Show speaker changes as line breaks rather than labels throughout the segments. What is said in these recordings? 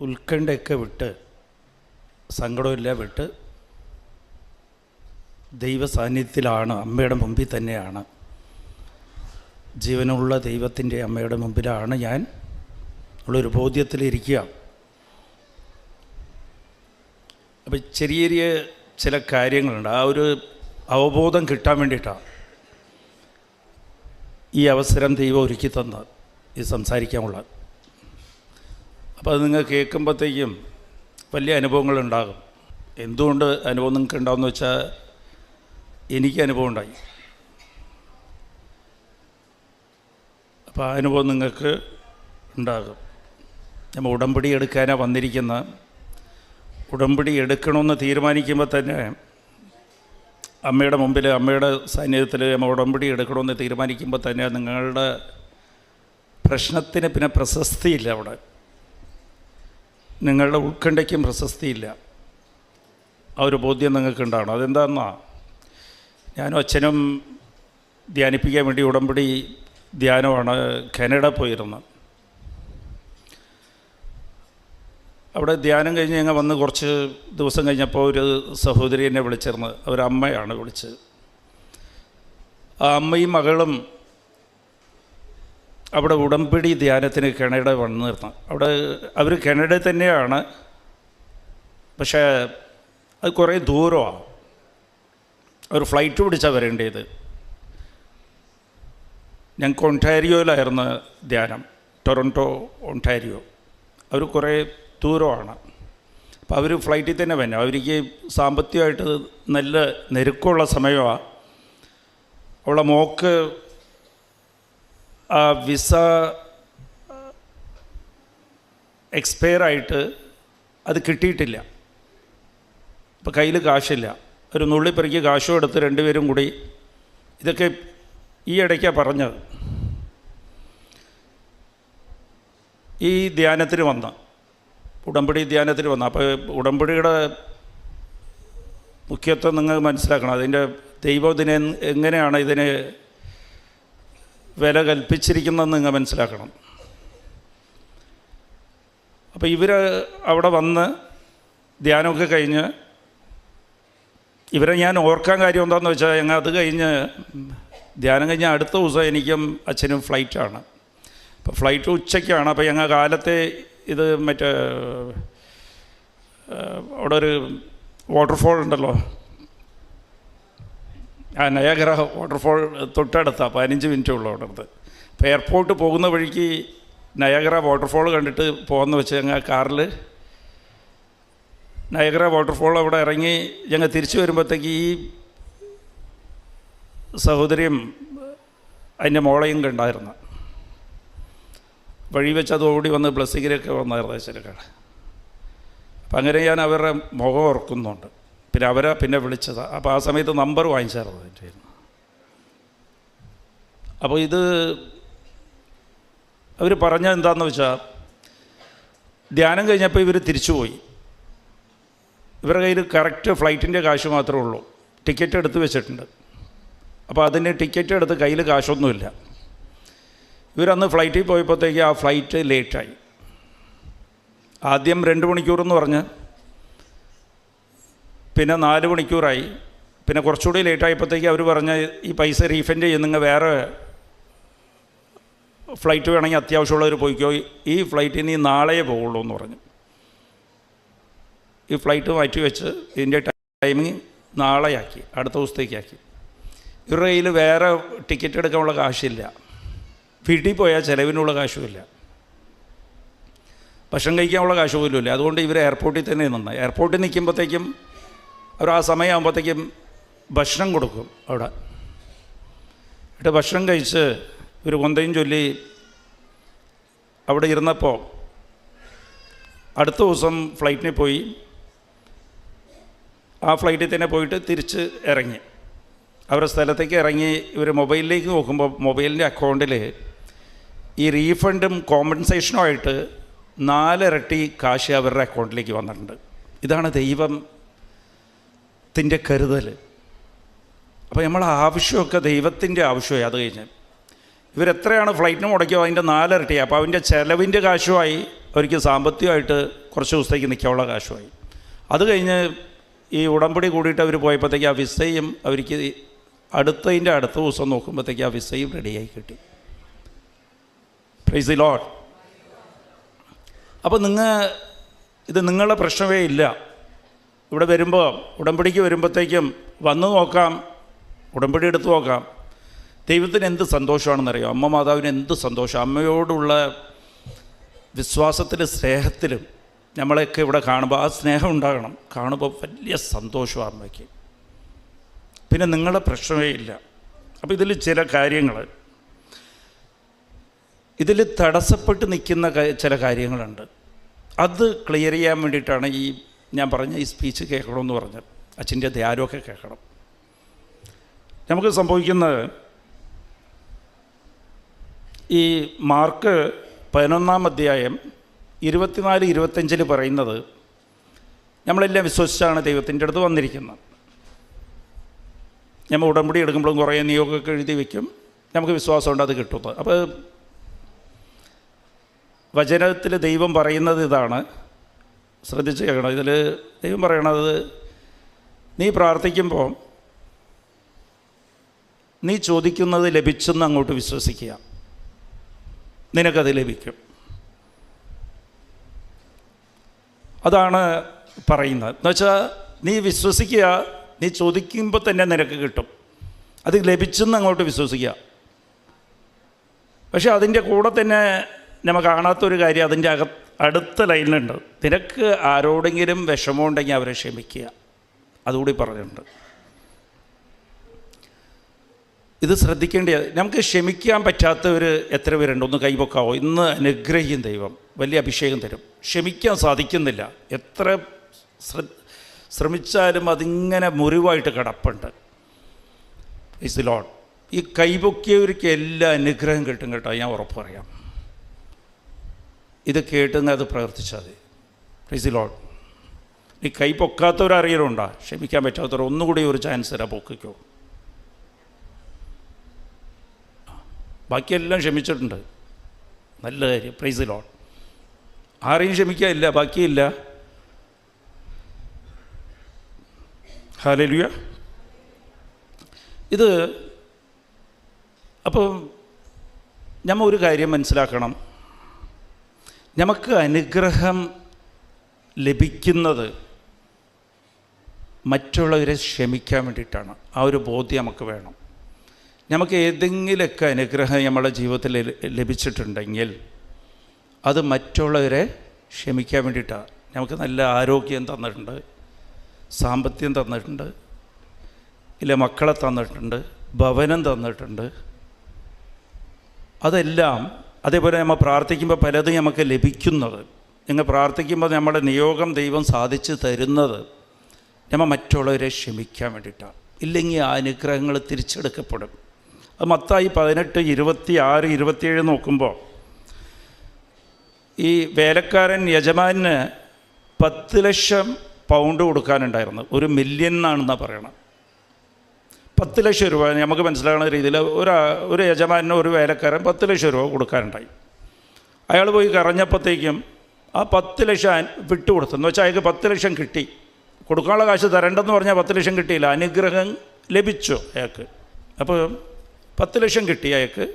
ഉത്കണ്ഠയൊക്കെ വിട്ട് സങ്കടമില്ല വിട്ട് ദൈവ സാന്നിധ്യത്തിലാണ് അമ്മയുടെ മുമ്പിൽ തന്നെയാണ്. ജീവനുള്ള ദൈവത്തിന്റെ അമ്മയുടെ മുമ്പിലാണ് ഞാൻ ഉള്ളൊരു ബോധ്യത്തിലിരിക്കുക. അപ്പം ചെറിയ ചെറിയ ചില കാര്യങ്ങളുണ്ട്. ആ ഒരു അവബോധം കിട്ടാൻ വേണ്ടിയിട്ടാണ് ഈ അവസരം ദൈവം ഒരുക്കി തന്ന് ഇത് സംസാരിക്കാനുള്ള. അപ്പോൾ അത് നിങ്ങൾ കേൾക്കുമ്പോഴത്തേക്കും വലിയ അനുഭവങ്ങളുണ്ടാകും. എന്തുകൊണ്ട് അനുഭവം നിങ്ങൾക്ക് ഉണ്ടാവുമെന്ന് വെച്ചാൽ എനിക്ക് അനുഭവം ഉണ്ടായി. അപ്പോൾ ആ അനുഭവം നിങ്ങൾക്ക് ഉണ്ടാകും. നമ്മൾ ഉടമ്പടി എടുക്കാനാണ് വന്നിരിക്കുന്ന ഉടമ്പടി എടുക്കണമെന്ന് തീരുമാനിക്കുമ്പോൾ തന്നെ അമ്മയുടെ മുമ്പിൽ അമ്മയുടെ സാന്നിധ്യത്തിൽ നമ്മൾ ഉടമ്പടി എടുക്കണമെന്ന് തീരുമാനിക്കുമ്പോൾ തന്നെ നിങ്ങളുടെ പ്രശ്നത്തിന് പിന്നെ പ്രശസ്തിയില്ല അവിടെ. നിങ്ങളുടെ ഉത്കണ്ഠയ്ക്കും പ്രശസ്തിയില്ല. ആ ഒരു ബോധ്യം നിങ്ങൾക്ക് ഉണ്ടാവണം അതെന്താണെന്നാ ഞാനും അച്ഛനും ധ്യാനിപ്പിക്കാൻ വേണ്ടി ഉടമ്പടി ധ്യാനമാണ് കാനഡ പോയിരുന്നത്. അവിടെ ധ്യാനം കഴിഞ്ഞ് ഞങ്ങൾ വന്ന് കുറച്ച് ദിവസം കഴിഞ്ഞപ്പോൾ ഒരു സഹോദരി എന്നെ വിളിച്ചിരുന്നത്. അവരമ്മയാണ് വിളിച്ചത്. ആ അമ്മയും മകളും അവിടെ ഉടമ്പടി ധ്യാനത്തിന് കനഡ വന്നു നിർത്തണം. അവിടെ അവർ കനഡ തന്നെയാണ്. പക്ഷേ അത് കുറേ ദൂരമാണ് ഒരു ഫ്ലൈറ്റ് പിടിച്ചാണ് വരേണ്ടത്. ഞങ്ങൾക്ക് ഒണ്ടാരിയോയിലായിരുന്നു ധ്യാനം. Toronto Ontario. അവർ കുറേ ദൂരമാണ് അപ്പോൾ അവർ ഫ്ലൈറ്റിൽ തന്നെ വന്നെ. അവർക്ക് സാമ്പത്തികമായിട്ട് നല്ല നെരുക്കമുള്ള സമയമാണ് അവളെ മോക്ക് വിസ എക്സ്പയർ ആയിട്ട് അത് കിട്ടിയിട്ടില്ല. ഇപ്പം കയ്യിൽ കാശില്ല. ഒരു നുള്ളിപ്പെറുക്കി കാശും എടുത്ത് രണ്ടുപേരും കൂടി ഇതൊക്കെ ഈ ഇടയ്ക്കാണ് പറഞ്ഞത്. ഈ ധ്യാനത്തിന് വന്ന ഉടമ്പടി ധ്യാനത്തിന് വന്ന അപ്പോൾ ഉടമ്പടിയുടെ മുഖ്യത്വം നിങ്ങൾ മനസ്സിലാക്കണം. അതിന്റെ ദൈവം ഇതിനെ എങ്ങനെയാണ് ഇതിന് വില കൽപ്പിച്ചിരിക്കുന്നതെന്ന് നിങ്ങൾ മനസ്സിലാക്കണം. അപ്പോൾ ഇവർ അവിടെ വന്ന് ധ്യാനമൊക്കെ കഴിഞ്ഞ് ഇവരെ ഞാൻ ഓർക്കാൻ കാര്യം എന്താണെന്ന് വെച്ചാൽ ഞങ്ങൾ അത് കഴിഞ്ഞ് ധ്യാനം കഴിഞ്ഞ അടുത്ത ദിവസം എനിക്കും അച്ഛനും ഫ്ലൈറ്റാണ് അപ്പോൾ ഫ്ലൈറ്റ് ഉച്ചയ്ക്കാണ്. അപ്പോൾ ഞങ്ങൾ കാലത്തെ ഇത് മറ്റേ അവിടെ ഒരു വാട്ടർഫോൾ ഉണ്ടല്ലോ. ആ നയാഗ്ര വാട്ടർഫോൾ തൊട്ടടുത്താണ് പതിനഞ്ച് മിനിറ്റ് ഉള്ളൂ അവിടെ അടുത്ത് അപ്പോൾ എയർപോർട്ട് പോകുന്ന വഴിക്ക് നയാഗ്ര വാട്ടർഫോൾ കണ്ടിട്ട് പോകുന്ന വെച്ച് ഞങ്ങൾ കാറിൽ നയഗ്ര വാട്ടർഫോൾ അവിടെ ഇറങ്ങി ഞങ്ങൾ തിരിച്ചു വരുമ്പോഴത്തേക്ക് ഈ സഹോദരിയും അതിന്റെ മോളയും കണ്ടായിരുന്നു. വഴി വെച്ച് അത് ഓടി വന്ന് ബ്ലസ്സിങ്ങിലൊക്കെ വന്നായിരുന്നു അച്ഛനൊക്കെ അപ്പം അങ്ങനെ ഞാൻ അവരുടെ മുഖം ഓർക്കുന്നുണ്ട്. പിന്നെ അവരെ പിന്നെ വിളിച്ചത്. അപ്പോൾ ആ സമയത്ത് നമ്പർ വാങ്ങിച്ചായിരുന്നു എന്റെ അപ്പോൾ ഇത് അവർ പറഞ്ഞ എന്താണെന്ന് വെച്ചാൽ ധ്യാനം കഴിഞ്ഞപ്പോൾ ഇവർ തിരിച്ചുപോയി ഇവരുടെ കയ്യിൽ കറക്റ്റ് ഫ്ലൈറ്റിന്റെ കാശ് മാത്രമേ ഉള്ളൂ. ടിക്കറ്റ് എടുത്ത് വെച്ചിട്ടുണ്ട്. അപ്പോൾ അതിന് ടിക്കറ്റ് എടുത്ത് കയ്യിൽ കാശൊന്നുമില്ല. ഇവരന്ന് ഫ്ലൈറ്റിൽ പോയപ്പോഴത്തേക്ക് ആ ഫ്ലൈറ്റ് ലേറ്റായി ആദ്യം രണ്ട് മണിക്കൂറെന്ന് പറഞ്ഞ് പിന്നെ നാല് മണിക്കൂറായി. പിന്നെ കുറച്ചുകൂടി ലേറ്റായപ്പോഴത്തേക്ക് അവർ പറഞ്ഞ ഈ പൈസ റീഫണ്ട് ചെയ്ത് നിങ്ങൾ വേറെ ഫ്ലൈറ്റ് വേണമെങ്കിൽ അത്യാവശ്യമുള്ളവർ പോയിക്കോ. ഈ ഫ്ലൈറ്റ് ഇനി നാളെയേ പോകുള്ളൂ എന്ന് പറഞ്ഞു. ഈ ഫ്ലൈറ്റ് മാറ്റി വെച്ച് ഇതിന്റെ ടൈമിങ് നാളെയാക്കി അടുത്ത ദിവസത്തേക്കാക്കി ഇവരുടെ കയ്യിൽ വേറെ ടിക്കറ്റ് എടുക്കാനുള്ള കാശില്ല. വീട്ടിൽ പോയാൽ ചിലവിനുള്ള കാശുമില്ല. ഭക്ഷണം കഴിക്കാനുള്ള കാശ് പോലും ഇല്ല അതുകൊണ്ട് ഇവർ എയർപോർട്ടിൽ തന്നെ നിന്നു. എയർപോർട്ടിൽ നിൽക്കുമ്പോഴത്തേക്കും അവർ ആ സമയമാകുമ്പോഴത്തേക്കും ഭക്ഷണം കൊടുക്കും അവിടെ. എന്നിട്ട് ഭക്ഷണം കഴിച്ച് ഒരു കൊന്തയും ചൊല്ലി അവിടെ ഇരുന്നപ്പോൾ അടുത്ത ദിവസം ഫ്ലൈറ്റിന് പോയി. ആ ഫ്ലൈറ്റിൽ തന്നെ പോയിട്ട് തിരിച്ച് ഇറങ്ങി. അവരുടെ സ്ഥലത്തേക്ക് ഇറങ്ങി ഇവർ മൊബൈലിലേക്ക് നോക്കുമ്പോൾ മൊബൈലിന്റെ അക്കൗണ്ടിൽ ഈ റീഫണ്ടും കോമ്പൻസേഷനുമായിട്ട് നാലിരട്ടി കാശ് അവരുടെ അക്കൗണ്ടിലേക്ക് വന്നിട്ടുണ്ട്. ഇതാണ് ദൈവത്തിന്റെ കരുതൽ. അപ്പോൾ നമ്മൾ ആവശ്യമൊക്കെ ദൈവത്തിന്റെ ആവശ്യമായി അത് കഴിഞ്ഞ്. ഇവരെത്രയാണ് ഫ്ലൈറ്റിന് മുടക്കിയോ അതിന്റെ നാലിരട്ടി. അപ്പോൾ അവന്റെ ചിലവിന്റെ കാശുമായി അവർക്ക് സാമ്പത്തികമായിട്ട് കുറച്ച് ദിവസത്തേക്ക് നിൽക്കാനുള്ള കാശുമായി. അത് കഴിഞ്ഞ് ഈ ഉടമ്പടി കൂടിയിട്ട് അവർ പോയപ്പോഴത്തേക്ക് ആ വിസയും അവർക്ക് അടുത്തതിന്റെ അടുത്ത ദിവസം നോക്കുമ്പോഴത്തേക്ക് ആ വിസയും റെഡിയായി കിട്ടി. പ്രൈസ് ലോഡ് അപ്പോൾ നിങ്ങൾ ഇത് നിങ്ങളുടെ പ്രശ്നമേ ഇല്ല. ഇവിടെ വരുമ്പോൾ ഉടമ്പടിക്ക് വരുമ്പോഴത്തേക്കും വന്ന് നോക്കാം ഉടമ്പടി എടുത്ത് നോക്കാം. ദൈവത്തിന് എന്ത് സന്തോഷമാണെന്നറിയോ? അമ്മ മാതാവിന് എന്ത് സന്തോഷം? അമ്മയോടുള്ള വിശ്വാസത്തിലും സ്നേഹത്തിലും നമ്മളെയൊക്കെ ഇവിടെ കാണുമ്പോൾ ആ സ്നേഹം ഉണ്ടാകണം. കാണുമ്പോൾ വലിയ സന്തോഷമാണ് അമ്മയ്ക്ക്. പിന്നെ നിങ്ങളുടെ പ്രശ്നമേ ഇല്ല. അപ്പോൾ ഇതിൽ ചില കാര്യങ്ങൾ ഇതിൽ തടസ്സപ്പെട്ട് നിൽക്കുന്ന ചില കാര്യങ്ങളുണ്ട്. അത് ക്ലിയർ ചെയ്യാൻ വേണ്ടിയിട്ടാണ് ഈ ഞാൻ പറഞ്ഞ ഈ സ്പീച്ച് കേൾക്കണമെന്ന് പറഞ്ഞ്. അച്ഛന്റെ ധ്യാനമൊക്കെ കേൾക്കണം. നമുക്ക് സംഭവിക്കുന്നത് ഈ മാർക്ക് പതിനൊന്നാം അധ്യായം ഇരുപത്തിനാല് ഇരുപത്തഞ്ചിൽ പറയുന്നത് നമ്മളെല്ലാം വിശ്വസിച്ചാണ് ദൈവത്തിന്റെ അടുത്ത് വന്നിരിക്കുന്നത്. നമ്മൾ ഉടമ്പടി എടുക്കുമ്പോഴും കുറേ നിയോഗമൊക്കെ എഴുതി വയ്ക്കും. നമുക്ക് വിശ്വാസമുണ്ട് അത് കിട്ടുന്നത്. അപ്പോൾ വചനത്തിൽ ദൈവം പറയുന്നത് ഇതാണ്. ശ്രദ്ധിച്ച് കേൾക്കണം. ഇതിൽ ദൈവം പറയണത് നീ പ്രാർത്ഥിക്കുമ്പോൾ നീ ചോദിക്കുന്നത് ലഭിച്ചെന്ന് അങ്ങോട്ട് വിശ്വസിക്കുക. നിനക്കത് ലഭിക്കും. അതാണ് പറയുന്നത്. എന്നുവെച്ചാൽ നീ വിശ്വസിക്കുക നീ ചോദിക്കുമ്പോൾ തന്നെ നിനക്ക് കിട്ടും. അത് ലഭിച്ചെന്ന് അങ്ങോട്ട് വിശ്വസിക്കുക. പക്ഷേ അതിന്റെ കൂടെ തന്നെ നമ്മൾ കാണാത്തൊരു കാര്യം അതിന്റെ അക അടുത്ത ലൈനിലുണ്ട്. നിനക്ക് ആരോടെങ്കിലും വിഷമമുണ്ടെങ്കിൽ അവരെ ക്ഷമിക്കുക. അതുകൂടി പറഞ്ഞിട്ടുണ്ട്. ഇത് ശ്രദ്ധിക്കേണ്ട നമുക്ക് ക്ഷമിക്കാൻ പറ്റാത്തവർ എത്ര പേരുണ്ട്? ഒന്ന് കൈവക്കാവോ ഇന്ന് അനുഗ്രഹിക്കും ദൈവം. വലിയ അഭിഷേകം തരും. ക്ഷമിക്കാൻ സാധിക്കുന്നില്ല. എത്ര ശ്രമിച്ചാലും അതിങ്ങനെ മുറിവായിട്ട് കിടപ്പുണ്ട്. ഇസ് ലോൺ ഈ കൈപൊക്കിയവർക്ക് എല്ലാ അനുഗ്രഹം കിട്ടും കേട്ടോ. ഞാൻ ഉറപ്പ് പറയാം. ഇത് കേട്ടുന്ന അത് പ്രവർത്തിച്ചാൽ മതി. പ്ലീസ് ലോഡ് ഈ കൈ പൊക്കാത്തവരറിയലുണ്ടാ ക്ഷമിക്കാൻ പറ്റാത്തവർ ഒന്നുകൂടി ഒരു ചാൻസ് തരാം പൊക്കിക്കോ. ബാക്കിയെല്ലാം ക്ഷമിച്ചിട്ടുണ്ട്. നല്ല കാര്യം. പ്രൈസ് ലോഡ് ആരെയും ക്ഷമിക്കാനില്ല ബാക്കിയില്ല. ഹാലലുയ ഇത് അപ്പോൾ നമ്മൾ ഒരു കാര്യം മനസ്സിലാക്കണം. നമുക്ക് അനുഗ്രഹം ലഭിക്കുന്നത് മറ്റുള്ളവരെ ക്ഷമിക്കാൻ വേണ്ടിയിട്ടാണ്. ആ ഒരു ബോധ്യം നമുക്ക് വേണം. നമുക്ക് ഏതെങ്കിലുമൊക്കെ അനുഗ്രഹം നമ്മുടെ ജീവിതത്തിൽ ലഭിച്ചിട്ടുണ്ടെങ്കിൽ അത് മറ്റുള്ളവരെ ക്ഷമിക്കാൻ വേണ്ടിയിട്ടാണ് നമുക്ക് നല്ല ആരോഗ്യം തന്നിട്ടുണ്ട് സാമ്പത്തികം തന്നിട്ടുണ്ട് ഇല്ല മക്കളെ തന്നിട്ടുണ്ട് ഭവനം തന്നിട്ടുണ്ട്. അതെല്ലാം അതേപോലെ നമ്മൾ പ്രാർത്ഥിക്കുമ്പോൾ പലതും നമുക്ക് ലഭിക്കുന്നത്. നിങ്ങൾ പ്രാർത്ഥിക്കുമ്പോൾ നമ്മുടെ നിയോഗം ദൈവം സാധിച്ചു തരുന്നത് നമ്മൾ മറ്റുള്ളവരെ ക്ഷമിക്കാൻ വേണ്ടിയിട്ടാണ്. ഇല്ലെങ്കിൽ ആ അനുഗ്രഹങ്ങൾ തിരിച്ചെടുക്കപ്പെടും. അത് മൊത്തമായി പതിനെട്ട് ഇരുപത്തി ആറ് ഇരുപത്തിയേഴ് നോക്കുമ്പോൾ ഈ വേലക്കാരൻ യജമാന് പത്ത് ലക്ഷം പൗണ്ട് കൊടുക്കാനുണ്ടായിരുന്നു. ഒരു മില്യൺ എന്നാണെന്നാണ് പറയണത്. പത്ത് ലക്ഷം രൂപ നമുക്ക് മനസ്സിലാകുന്ന രീതിയിൽ ഒരു ഒരു യജമാനോ ഒരു വേലക്കാരൻ പത്ത് ലക്ഷം രൂപ കൊടുക്കാനുണ്ടായി അയാൾ പോയി കറഞ്ഞപ്പോഴത്തേക്കും ആ പത്ത് ലക്ഷം വിട്ടു വിട്ടുകൊടുത്തു എന്ന് വെച്ചാൽ അയാൾക്ക് പത്ത് ലക്ഷം കിട്ടി കൊടുക്കാനുള്ള കാശ് തരണ്ടെന്ന് പറഞ്ഞാൽ പത്ത് ലക്ഷം കിട്ടിയില്ല അനുഗ്രഹം ലഭിച്ചു അയാൾക്ക് അപ്പോൾ പത്ത് ലക്ഷം കിട്ടി അയാൾക്ക്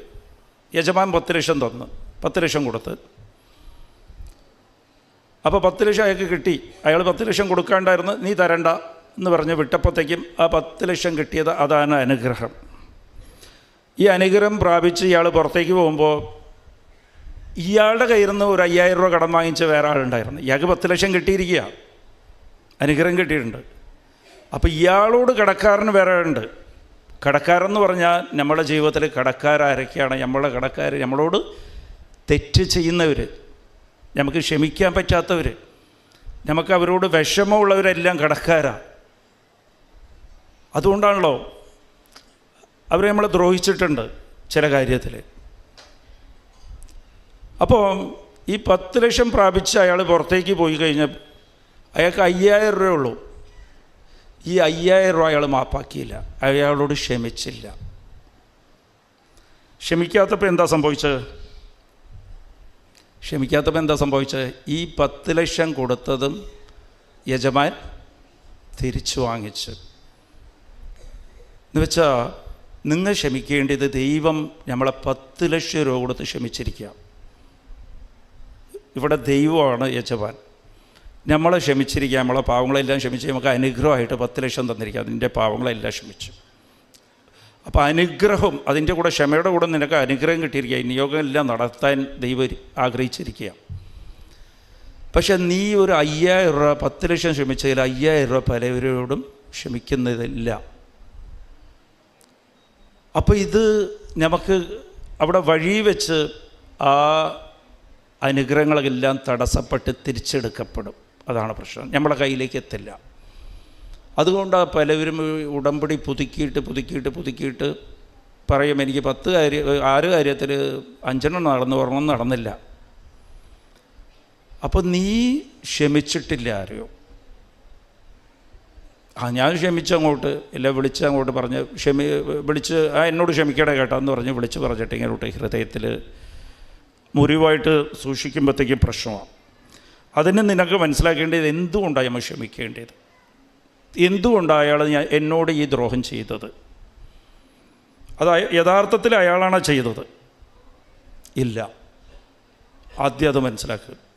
യജമാൻ പത്ത് ലക്ഷം തന്നു പത്ത് ലക്ഷം കൊടുത്ത് അപ്പോൾ പത്ത് ലക്ഷം അയാൾക്ക് കിട്ടി അയാൾ പത്ത് ലക്ഷം കൊടുക്കാണ്ടായിരുന്നു നീ തരണ്ട എന്ന് പറഞ്ഞ് വിട്ടപ്പോഴത്തേക്കും ആ പത്ത് ലക്ഷം കിട്ടിയത് അതാണ് അനുഗ്രഹം. ഈ അനുഗ്രഹം പ്രാപിച്ച് ഇയാൾ പുറത്തേക്ക് പോകുമ്പോൾ ഇയാളുടെ കയ്യിൽ നിന്ന് ഒരു അയ്യായിരം രൂപ കടം വാങ്ങിച്ച വേറെ ആളുണ്ടായിരുന്നു. ഇയാൾക്ക് പത്ത് ലക്ഷം കിട്ടിയിരിക്കുക. അനുഗ്രഹം കിട്ടിയിട്ടുണ്ട്. അപ്പോൾ ഇയാളോട് കടക്കാരന് വേറെ ഉണ്ട് കടക്കാരെന്ന് പറഞ്ഞാൽ നമ്മുടെ ജീവിതത്തിൽ കടക്കാരൊക്കെയാണ് നമ്മളെ കടക്കാർ നമ്മളോട് തെറ്റ് ചെയ്യുന്നവർ നമുക്ക് ക്ഷമിക്കാൻ പറ്റാത്തവർ നമുക്ക് അവരോട് വിഷമമുള്ളവരെല്ലാം കടക്കാരാണ് അതുകൊണ്ടാണല്ലോ അവർ നമ്മളെ ദ്രോഹിച്ചിട്ടുണ്ട് ചില കാര്യത്തിൽ. അപ്പോൾ ഈ പത്ത് ലക്ഷം പ്രാപിച്ച് അയാൾ പുറത്തേക്ക് പോയി കഴിഞ്ഞാൽ അയാൾക്ക് അയ്യായിരം രൂപ ഉള്ളൂ. ഈ അയ്യായിരം രൂപ അയാൾ മാപ്പാക്കിയില്ല. അയാളോട് ക്ഷമിച്ചില്ല. ക്ഷമിക്കാത്തപ്പോൾ എന്താ സംഭവിച്ചത്? ക്ഷമിക്കാത്തപ്പോൾ എന്താ സംഭവിച്ചത്? ഈ പത്ത് ലക്ഷം കൊടുത്തതും യജമാൻ തിരിച്ചു വാങ്ങിച്ചു. എന്ന് വെച്ചാൽ നിങ്ങൾ ക്ഷമിക്കേണ്ടത് ദൈവം നമ്മളെ പത്ത് ലക്ഷം രൂപ കൊടുത്ത് ക്ഷമിച്ചിരിക്കുക. ഇവിടെ ദൈവമാണ് യജമാൻ. നമ്മളെ ക്ഷമിച്ചിരിക്കുക നമ്മളെ പാവങ്ങളെല്ലാം ക്ഷമിച്ച് നമുക്ക് അനുഗ്രഹമായിട്ട് പത്ത് ലക്ഷം തന്നിരിക്കുക. അതിന്റെ പാവങ്ങളെല്ലാം ക്ഷമിച്ചു. അപ്പോൾ അനുഗ്രഹം അതിന്റെ കൂടെ ക്ഷമയുടെ കൂടെ നിനക്ക് അനുഗ്രഹം കിട്ടിയിരിക്കുക. ഈ നിയോഗം എല്ലാം നടത്താൻ ദൈവം ആഗ്രഹിച്ചിരിക്കുക. പക്ഷേ നീ ഒരു അയ്യായിരം രൂപ പത്ത് ലക്ഷം ക്ഷമിച്ചതിൽ അയ്യായിരം രൂപ പലവരോടും ക്ഷമിക്കുന്നതില്ല. അപ്പോൾ ഇത് നമുക്ക് അവിടെ വഴി വെച്ച് ആ അനുഗ്രഹങ്ങളെല്ലാം തടസ്സപ്പെട്ട് തിരിച്ചെടുക്കപ്പെടും. അതാണ് പ്രശ്നം. നമ്മളെ കയ്യിലേക്ക് എത്തില്ല. അതുകൊണ്ട് പലവരും ഉടമ്പടി പുതുക്കിയിട്ട് പുതുക്കിയിട്ട് പുതുക്കിയിട്ട് പറയും എനിക്ക് പത്ത് കാര്യം ആറ് കാര്യത്തിൽ അഞ്ചെണ്ണം നടന്നു ഒരെണ്ണം നടന്നില്ല. അപ്പോൾ നീ ക്ഷമിച്ചിട്ടില്ല ആരെയോ? ആ ഞാൻ ക്ഷമിച്ചങ്ങോട്ട് ഇല്ല വിളിച്ച് അങ്ങോട്ട് പറഞ്ഞ് ക്ഷമി വിളിച്ച് ആ എന്നോട് ക്ഷമിക്കണേ കേട്ടോ എന്ന് പറഞ്ഞ് വിളിച്ച് പറഞ്ഞിട്ട് ഇങ്ങോട്ട് ഹൃദയത്തിൽ മുറിവായിട്ട് സൂക്ഷിക്കുമ്പോഴത്തേക്കും പ്രശ്നമാണ്. അതിന് നിനക്ക് മനസ്സിലാക്കേണ്ടത് എന്തുകൊണ്ടാണ് നമ്മൾ ക്ഷമിക്കേണ്ടത്? എന്തുകൊണ്ടാണ് അയാൾ ഞാൻ എന്നോട് ഈ ദ്രോഹം ചെയ്തത്? അത് യഥാർത്ഥത്തിൽ അയാളാണ് ചെയ്തത്? ഇല്ല. ആദ്യം അത് മനസ്സിലാക്കുക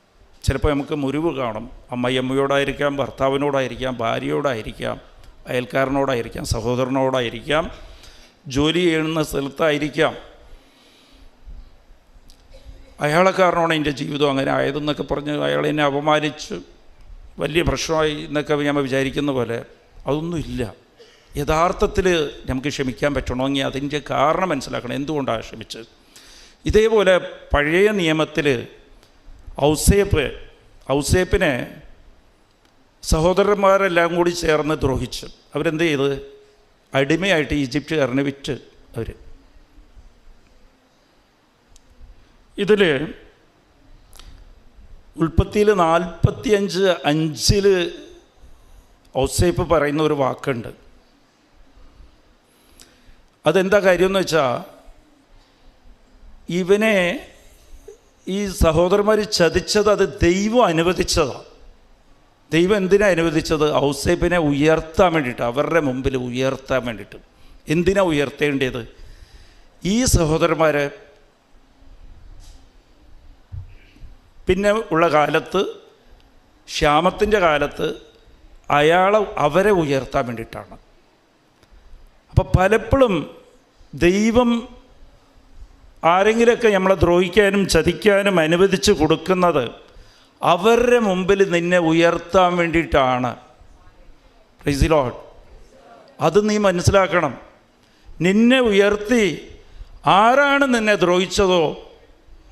ചിലപ്പോൾ നമുക്ക് മുറിവ് കാണും. അമ്മയമ്മയോടായിരിക്കാം ഭർത്താവിനോടായിരിക്കാം ഭാര്യയോടായിരിക്കാം അയൽക്കാരനോടായിരിക്കാം സഹോദരനോടായിരിക്കാം ജോലി ചെയ്യുന്ന സ്ഥലത്തായിരിക്കാം. അയാളെ കാരണമാണ് എന്റെ ജീവിതം അങ്ങനെ ആയതെന്നൊക്കെ പറഞ്ഞ് അയാൾ എന്നെ അപമാനിച്ച് വലിയ പ്രശ്നമായി എന്നൊക്കെ ഞാൻ വിചാരിക്കുന്ന പോലെ അതൊന്നുമില്ല യഥാർത്ഥത്തിൽ നമുക്ക് ക്ഷമിക്കാൻ പറ്റണമെങ്കിൽ അതിന്റെ കാരണം മനസ്സിലാക്കണം. എന്തുകൊണ്ടാണ് ക്ഷമിച്ചത്? ഇതേപോലെ പഴയ നിയമത്തിൽ ഔസേപ്പ് ഔസേപ്പിനെ സഹോദരന്മാരെല്ലാം കൂടി ചേർന്ന് ദ്രോഹിച്ചു. അവരെന്ത് ചെയ്ത്? അടിമയായിട്ട് ഈജിപ്തുകാരനെ വിറ്റ് അവർ ഇതിൽ ഉൽപ്പത്തിയിൽ നാൽപ്പത്തിയഞ്ച് അഞ്ചിൽ ഔസേപ്പ് പറയുന്ന ഒരു വാക്കുണ്ട്. അതെന്താ കാര്യമെന്ന് വെച്ചാൽ ഇവനെ ഈ സഹോദരന്മാർ ചതിച്ചത് അത് ദൈവം അനുവദിച്ചതാണ് ദൈവം എന്തിനാണ് അനുവദിച്ചത്? ഔസേപ്പിനെ ഉയർത്താൻ വേണ്ടിയിട്ട് അവരുടെ മുമ്പിൽ ഉയർത്താൻ വേണ്ടിയിട്ട്. എന്തിനാ ഉയർത്തേണ്ടത്? ഈ സഹോദരന്മാർ പിന്നെ ഉള്ള കാലത്ത് ക്ഷാമത്തിന്റെ കാലത്ത് അയാളെ അവരെ ഉയർത്താൻ വേണ്ടിയിട്ടാണ്. അപ്പോൾ പലപ്പോഴും ദൈവം ആരെങ്കിലുമൊക്കെ നമ്മളെ ദ്രോഹിക്കാനും ചതിക്കാനും അനുവദിച്ച് കൊടുക്കുന്നത് അവരുടെ മുമ്പിൽ നിന്നെ ഉയർത്താൻ വേണ്ടിയിട്ടാണ്. റിസിലോട്ട് അത് നീ മനസ്സിലാക്കണം. നിന്നെ ഉയർത്തി ആരാണ് നിന്നെ ദ്രോഹിച്ചതോ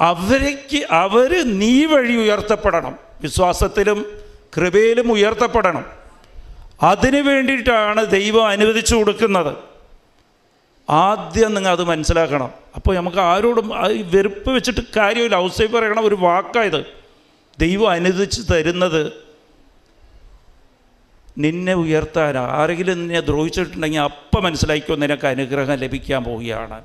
അവർക്ക് അവർ നീ വഴി ഉയർത്തപ്പെടണം. വിശ്വാസത്തിലും കൃപയിലും ഉയർത്തപ്പെടണം. അതിനു വേണ്ടിയിട്ടാണ് ദൈവം അനുവദിച്ചു കൊടുക്കുന്നത്. ആദ്യം നിങ്ങൾ അത് മനസ്സിലാക്കണം. അപ്പോൾ നമുക്ക് ആരോടും വെറുപ്പ് വെച്ചിട്ട് കാര്യമില്ല. ഔസൈ പറയണ ഒരു വാക്കായത്. ദൈവം അനുദിച്ച് തരുന്നത് നിന്നെ ഉയർത്താൻ ആരെങ്കിലും നിന്നെ ദ്രോഹിച്ചിട്ടുണ്ടെങ്കിൽ അപ്പം മനസ്സിലാക്കിക്കോ നിനക്ക് അനുഗ്രഹം ലഭിക്കാൻ പോവുകയാണ്.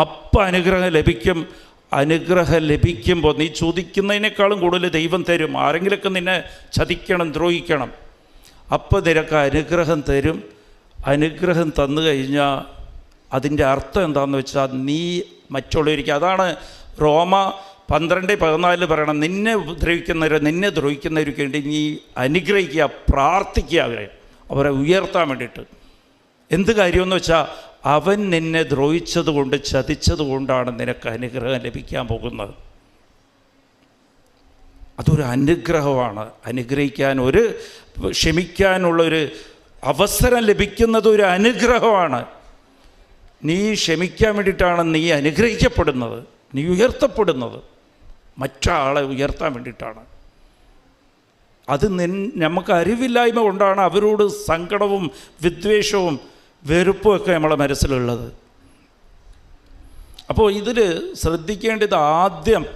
അപ്പം അനുഗ്രഹം ലഭിക്കും. അനുഗ്രഹം ലഭിക്കുമ്പോൾ നീ ചോദിക്കുന്നതിനേക്കാളും കൂടുതൽ ദൈവം തരും. ആരെങ്കിലുമൊക്കെ നിന്നെ ചതിക്കണം ദ്രോഹിക്കണം. അപ്പം നിനക്ക് അനുഗ്രഹം തരും. അനുഗ്രഹം തന്നു കഴിഞ്ഞാൽ അതിന്റെ അർത്ഥം എന്താണെന്ന് വെച്ചാൽ നീ മറ്റുള്ളവർക്ക് അതാണ് റോമ പന്ത്രണ്ട് പതിനാലിൽ പറയണം നിന്നെ ഉപദ്രവിക്കുന്നവരെ നിന്നെ ദ്രോഹിക്കുന്നവർക്ക് വേണ്ടി നീ അനുഗ്രഹിക്കുക പ്രാർത്ഥിക്കുക അവരെ അവരെ ഉയർത്താൻ വേണ്ടിയിട്ട്. എന്ത് കാര്യമെന്ന് വെച്ചാൽ അവൻ നിന്നെ ദ്രോഹിച്ചത് കൊണ്ട് ചതിച്ചത് കൊണ്ടാണ് നിനക്ക് അനുഗ്രഹം ലഭിക്കാൻ പോകുന്നത്. അതൊരു അനുഗ്രഹമാണ്. അനുഗ്രഹിക്കാൻ ഒരു ക്ഷമിക്കാനുള്ളൊരു അവസരം ലഭിക്കുന്നത് ഒരു അനുഗ്രഹമാണ്. നീ ക്ഷമിക്കാൻ വേണ്ടിയിട്ടാണ് നീ അനുഗ്രഹിക്കപ്പെടുന്നത്. നീ ഉയർത്തപ്പെടുന്നത്. മറ്റാളെ ഉയർത്താൻ വേണ്ടിയിട്ടാണ്. അത് നിൻ നമുക്ക് അറിവില്ലായ്മ കൊണ്ടാണ് അവരോട് സങ്കടവും വിദ്വേഷവും വെറുപ്പും ഒക്കെ നമ്മളെ മനസ്സിലുള്ളത്. അപ്പോൾ ഇതിൽ ശ്രദ്ധിക്കേണ്ടത് ആദ്യം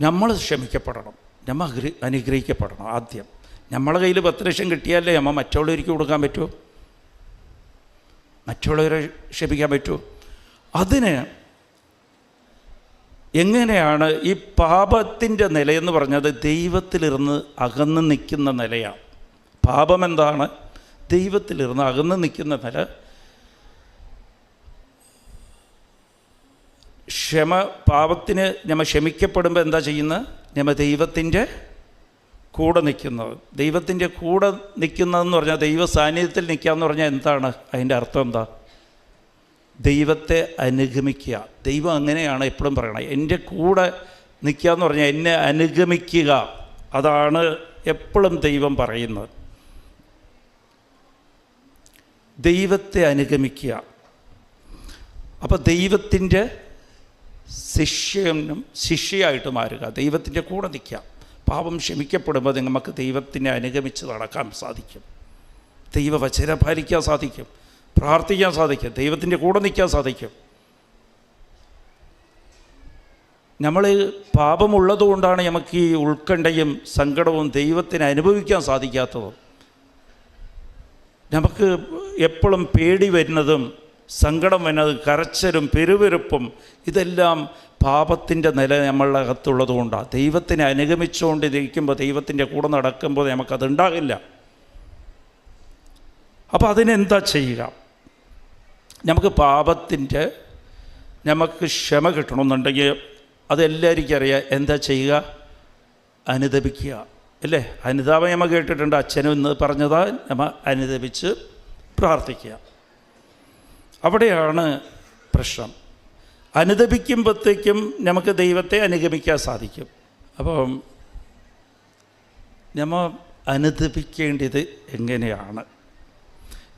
നമ്മൾ ക്ഷമിക്കപ്പെടണം. നമ്മൾ അനുഗ്രഹിക്കപ്പെടണം ആദ്യം. നമ്മളെ കയ്യിൽ പത്ത് ലക്ഷം കിട്ടിയാലേ അമ്മ മറ്റുള്ളവർക്ക് കൊടുക്കാൻ പറ്റുമോ മറ്റുള്ളവരെ ക്ഷമിക്കാൻ പറ്റുമോ അതിന് എങ്ങനെയാണ് ഈ പാപത്തിന്റെ നിലയെന്ന് പറഞ്ഞത്? ദൈവത്തിലിരുന്ന് അകന്ന് നിൽക്കുന്ന നിലയാണ്. പാപം എന്താണ്? ദൈവത്തിലിരുന്ന് അകന്ന് നിൽക്കുന്ന നില. ക്ഷമ പാപത്തിന് ഞമ്മ ക്ഷമിക്കപ്പെടുമ്പോൾ എന്താ ചെയ്യുന്നത്? ഞമ്മ ദൈവത്തിന്റെ കൂടെ നിൽക്കുന്നത്. ദൈവത്തിന്റെ കൂടെ നിൽക്കുന്നതെന്ന് പറഞ്ഞാൽ ദൈവ സാന്നിധ്യത്തിൽ നിൽക്കുക എന്ന് പറഞ്ഞാൽ എന്താണ്? അതിന്റെ അർത്ഥം എന്താ? ദൈവത്തെ അനുഗമിക്കുക. ദൈവം അങ്ങനെയാണ് എപ്പോഴും പറയണത്. എന്റെ കൂടെ നിൽക്കുക എന്ന് പറഞ്ഞാൽ എന്നെ അനുഗമിക്കുക. അതാണ് എപ്പോഴും ദൈവം പറയുന്നത്. ദൈവത്തെ അനുഗമിക്കുക. അപ്പോൾ ദൈവത്തിന്റെ ശിഷ്യനും ശിഷ്യയായിട്ട് മാറുക. ദൈവത്തിന്റെ കൂടെ നിൽക്കുക. പാപം ക്ഷമിക്കപ്പെടുമ്പോൾ നമുക്ക് ദൈവത്തിനെ അനുഗമിച്ച് നടക്കാൻ സാധിക്കും. ദൈവവചന പാലിക്കാൻ സാധിക്കും. പ്രാർത്ഥിക്കാൻ സാധിക്കും. ദൈവത്തിന്റെ കൂടെ നിൽക്കാൻ സാധിക്കും. നമ്മൾ പാപമുള്ളതുകൊണ്ടാണ് നമുക്ക് ഈ ഉൾക്കണ്ടയും സങ്കടവും ദൈവത്തിന് അനുഭവിക്കാൻ സാധിക്കാത്തതും. നമുക്ക് എപ്പോഴും പേടി വരുന്നതും സങ്കടം വരുന്നതും കരച്ചലും പെരുവെരുപ്പും ഇതെല്ലാം പാപത്തിന്റെ നില നമ്മളുടെ അകത്തുള്ളത് കൊണ്ടാണ് ദൈവത്തിനെ അനുഗമിച്ചുകൊണ്ടിരിക്കുമ്പോൾ ദൈവത്തിന്റെ കൂടെ നടക്കുമ്പോൾ നമുക്കതുണ്ടാകില്ല. അപ്പോൾ അതിനെന്താ ചെയ്യുക? നമുക്ക് പാപത്തിന്റെ നമുക്ക് ക്ഷമ കിട്ടണമെന്നുണ്ടെങ്കിൽ അതെല്ലാവർക്കും അറിയാം എന്താ ചെയ്യുക? അനുദപിക്കുക. അല്ലേ? അനുതാപം നമ്മൾ കേട്ടിട്ടുണ്ട്. അച്ഛനും ഇന്ന് പറഞ്ഞതാ നമ്മൾ അനുദപിച്ച് പ്രാർത്ഥിക്കുക. അവിടെയാണ് പ്രശ്നം. അനുദപിക്കുമ്പോഴത്തേക്കും നമുക്ക് ദൈവത്തെ അനുഗമിക്കാൻ സാധിക്കും. അപ്പം നമ്മ അനുദപിക്കേണ്ടത് എങ്ങനെയാണ്?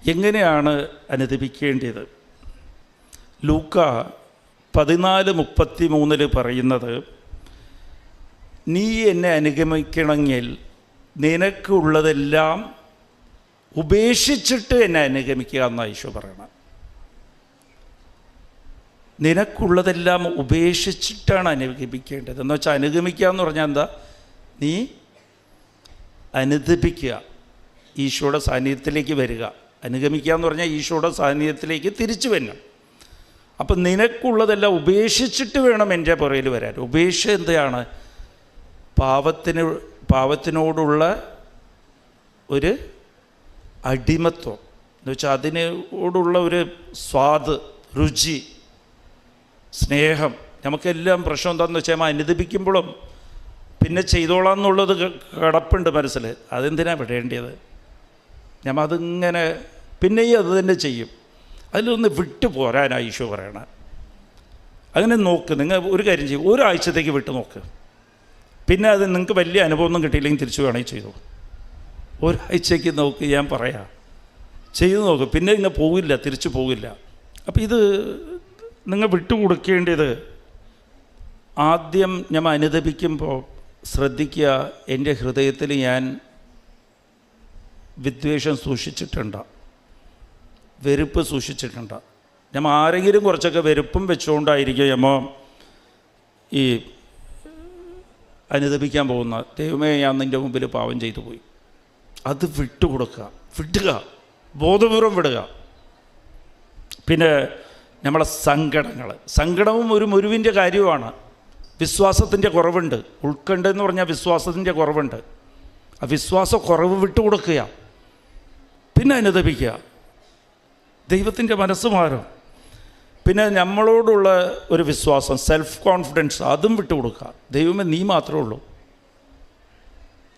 എങ്ങനെയാണ് അനുദപിക്കേണ്ടത്? ലൂക്ക പതിനാല് മുപ്പത്തി മൂന്നിൽ പറയുന്നത് നീ എന്നെ അനുഗമിക്കണമെങ്കിൽ നിനക്കുള്ളതെല്ലാം ഉപേക്ഷിച്ചിട്ട് എന്നെ അനുഗമിക്കുക എന്നാണ് ഈശോ പറയണം നിനക്കുള്ളതെല്ലാം ഉപേക്ഷിച്ചിട്ടാണ് അനുഗമിക്കേണ്ടത്. എന്ന് വെച്ചാൽ അനുഗമിക്കുക എന്ന് പറഞ്ഞാൽ എന്താ? നീ അനുദപിക്കുക. ഈശോയുടെ സാന്നിധ്യത്തിലേക്ക് വരിക. അനുഗമിക്കുക എന്ന് പറഞ്ഞാൽ ഈശോയുടെ സാന്നിധ്യത്തിലേക്ക് തിരിച്ചു വരണം. അപ്പം നിനക്കുള്ളതെല്ലാം ഉപേക്ഷിച്ചിട്ട് വേണം എന്റെ പുറയിൽ വരാൻ. ഉപേക്ഷ എന്താണ്? പാവത്തിന് പാവത്തിനോടുള്ള ഒരു അടിമത്വം. എന്ന് വെച്ചാൽ അതിനോടുള്ള ഒരു സ്വാദ് രുചി സ്നേഹം. നമുക്കെല്ലാം പ്രശ്നം എന്താണെന്ന് വെച്ചാൽ അനുദപിക്കുമ്പോഴും പിന്നെ ചെയ്തോളാം എന്നുള്ളത് കിടപ്പുണ്ട് മനസ്സിൽ അതെന്തിനാണ് വിടേണ്ടത് ഞമ്മ അതിങ്ങനെ പിന്നെയും അത് തന്നെ ചെയ്യും. അതിലൊന്ന് വിട്ടു പോരാനാണ് ഈശോ പറയണ. അങ്ങനെ നോക്ക് നിങ്ങൾ ഒരു കാര്യം ചെയ്യും ഒരാഴ്ചത്തേക്ക് വിട്ടു നോക്ക്. പിന്നെ അത് നിങ്ങൾക്ക് വലിയ അനുഭവമൊന്നും കിട്ടിയില്ലെങ്കിൽ തിരിച്ചു വേണമെങ്കിൽ ചെയ്തു. ഒരാഴ്ചയ്ക്ക് നോക്ക് ഞാൻ പറയാം. ചെയ്തു നോക്ക് പിന്നെ ഇങ്ങനെ പോകില്ല തിരിച്ചു പോകില്ല അപ്പോൾ ഇത് നിങ്ങൾ വിട്ടുകൊടുക്കേണ്ടത് ആദ്യം ഞാൻ അനുദപിക്കുമ്പോൾ ശ്രദ്ധിക്കുക എന്റെ ഹൃദയത്തിൽ ഞാൻ വിദ്വേഷം സൂക്ഷിച്ചിട്ടുണ്ട് വെറുപ്പ് സൂക്ഷിച്ചിട്ടുണ്ട്. ഞാൻ ആരെങ്കിലും കുറച്ചൊക്കെ വെറുപ്പും വെച്ചുകൊണ്ടായിരിക്കും ഞമ്മ ഈ അനുദപിക്കാൻ പോകുന്ന. ദൈവമേ ഞാൻ നിന്റെ മുമ്പിൽ പാവം ചെയ്തു പോയി. അത് വിട്ടുകൊടുക്കുക. വിടുക. ബോധപൂർവം വിടുക. പിന്നെ നമ്മളെ സങ്കടങ്ങൾ. സങ്കടവും ഒരു മുരുവിന്റെ കാര്യമാണ് വിശ്വാസത്തിന്റെ കുറവുണ്ട്. ഉൾക്കണ്ട എന്ന് പറഞ്ഞാൽ വിശ്വാസത്തിന്റെ കുറവുണ്ട്. ആ വിശ്വാസ കുറവ് വിട്ടുകൊടുക്കുക. പിന്നെ അനുദപിക്കുക. ദൈവത്തിന്റെ മനസ്സ് മാറും. പിന്നെ നമ്മളോടുള്ള ഒരു വിശ്വാസം സെൽഫ് കോൺഫിഡൻസ് അതും വിട്ടുകൊടുക്കുക. ദൈവമേ നീ മാത്രമേ ഉള്ളൂ.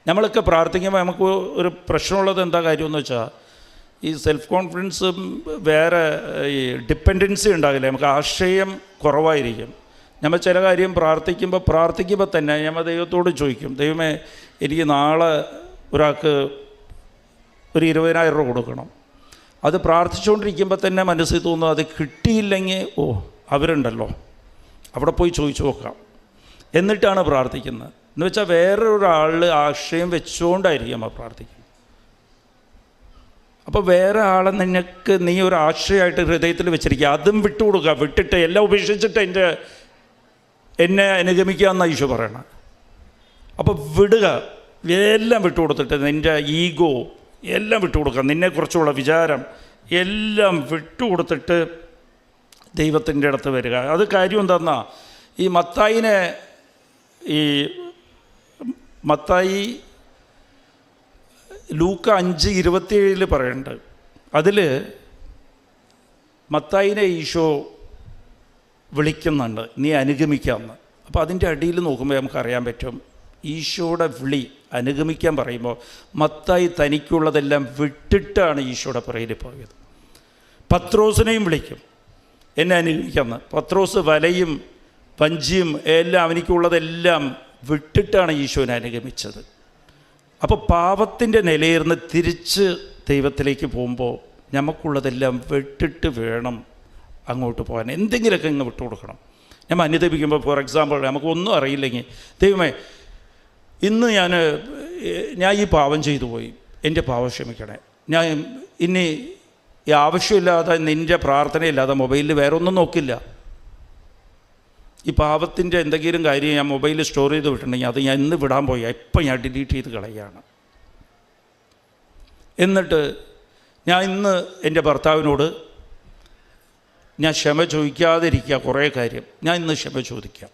നമ്മളൊക്കെ പ്രാർത്ഥിക്കുമ്പോൾ നമുക്ക് ഒരു പ്രശ്നമുള്ളത് എന്താ കാര്യമെന്ന് വെച്ചാൽ ഈ സെൽഫ് കോൺഫിഡൻസും വേറെ ഈ ഡിപ്പെൻഡൻസി ഉണ്ടാകില്ല. നമുക്ക് ആശയം കുറവായിരിക്കും. നമ്മൾ ചില കാര്യം പ്രാർത്ഥിക്കുമ്പോൾ പ്രാർത്ഥിക്കുമ്പോൾ തന്നെ നമ്മൾ ദൈവത്തോട് ചോദിക്കും. ദൈവമേ എനിക്ക് നാളെ ഒരാൾക്ക് ഒരു ഇരുപതിനായിരം രൂപ കൊടുക്കണം. അത് പ്രാർത്ഥിച്ചുകൊണ്ടിരിക്കുമ്പോൾ തന്നെ മനസ്സിൽ തോന്നുന്നു അത് കിട്ടിയില്ലെങ്കിൽ ഓ അവരുണ്ടല്ലോ. അവിടെ പോയി ചോദിച്ചു നോക്കാം. എന്നിട്ടാണ് പ്രാർത്ഥിക്കുന്നത്. എന്ന് വെച്ചാൽ വേറൊരാളിൽ ആശയം വെച്ചുകൊണ്ടായിരിക്കും നമ്മൾ പ്രാർത്ഥിക്കുന്നത്. അപ്പോൾ വേറെ ആളെ നിനക്ക് നീ ഒരു ആശ്രയമായിട്ട് ഹൃദയത്തിൽ വെച്ചിരിക്കുക. അതും വിട്ടുകൊടുക്കുക. വിട്ടിട്ട് എല്ലാം ഉപേക്ഷിച്ചിട്ട് എന്റെ എന്നെ അനുഗമിക്കുക എന്നാണ് ഈശോ പറയണം. അപ്പോൾ വിടുക. എല്ലാം വിട്ടുകൊടുത്തിട്ട് നിന്റെ ഈഗോ എല്ലാം വിട്ടുകൊടുക്കുക. നിന്നെക്കുറിച്ചുള്ള വിചാരം എല്ലാം വിട്ടുകൊടുത്തിട്ട് ദൈവത്തിന്റെ അടുത്ത് വരിക. അത് കാര്യം എന്താണെന്നാ ഈ മത്തായിനെ ഈ മത്തായി ലൂക്ക അഞ്ച് ഇരുപത്തിയേഴിൽ പറയുന്നുണ്ട് അതിൽ മത്തായിനെ ഈശോ വിളിക്കുന്നുണ്ട് നീ അനുഗമിക്കാമെന്ന് അപ്പോൾ അതിന്റെ അടിയിൽ നോക്കുമ്പോൾ നമുക്കറിയാൻ പറ്റും ഈശോയുടെ വിളി അനുഗമിക്കാൻ പറയുമ്പോൾ മത്തായി തനിക്കുള്ളതെല്ലാം വിട്ടിട്ടാണ് ഈശോയുടെ പുറയിൽ പോയത്. പത്രോസിനെയും വിളിക്കും എന്നെ അനുഗമിക്കാമെന്ന് പത്രോസ് വലയും പഞ്ചിയും എല്ലാം അവനിക്കുള്ളതെല്ലാം വിട്ടിട്ടാണ് ഈശോനെ അനുഗമിച്ചത്. അപ്പോൾ പാപത്തിന്റെ നിലയിരുന്ന് തിരിച്ച് ദൈവത്തിലേക്ക് പോകുമ്പോൾ നമുക്കുള്ളതെല്ലാം വിട്ടിട്ട് വേണം അങ്ങോട്ട് പോകാൻ. എന്തെങ്കിലുമൊക്കെ ഇങ്ങ് വിട്ടു കൊടുക്കണം ഞാൻ അനുദപിക്കുമ്പോൾ ഫോർ എക്സാമ്പിൾ നമുക്കൊന്നും അറിയില്ലെങ്കിൽ ദൈവമേ ഇന്ന് ഞാൻ ഞാൻ ഈ പാവം ചെയ്തു പോയി. എന്റെ പാവം ക്ഷമിക്കണേ. ഞാൻ ഇനി ഈ ആവശ്യമില്ലാതെ നിന്റെ പ്രാർത്ഥനയില്ലാതെ മൊബൈലിൽ വേറെ ഒന്നും നോക്കില്ല. ഈ പാപത്തിന്റെ എന്തെങ്കിലും കാര്യം ഞാൻ മൊബൈലിൽ സ്റ്റോർ ചെയ്ത് വിട്ടിട്ടുണ്ടെങ്കിൽ അത് ഞാൻ ഇന്ന് വിടാൻ പോയി. ഇപ്പം ഞാൻ ഡിലീറ്റ് ചെയ്ത് കളയുകയാണ്. എന്നിട്ട് ഞാൻ ഇന്ന് എന്റെ ഭർത്താവിനോട് ഞാൻ ക്ഷമ ചോദിക്കാതിരിക്കുക കുറേ കാര്യം. ഞാൻ ഇന്ന് ക്ഷമ ചോദിക്കാം.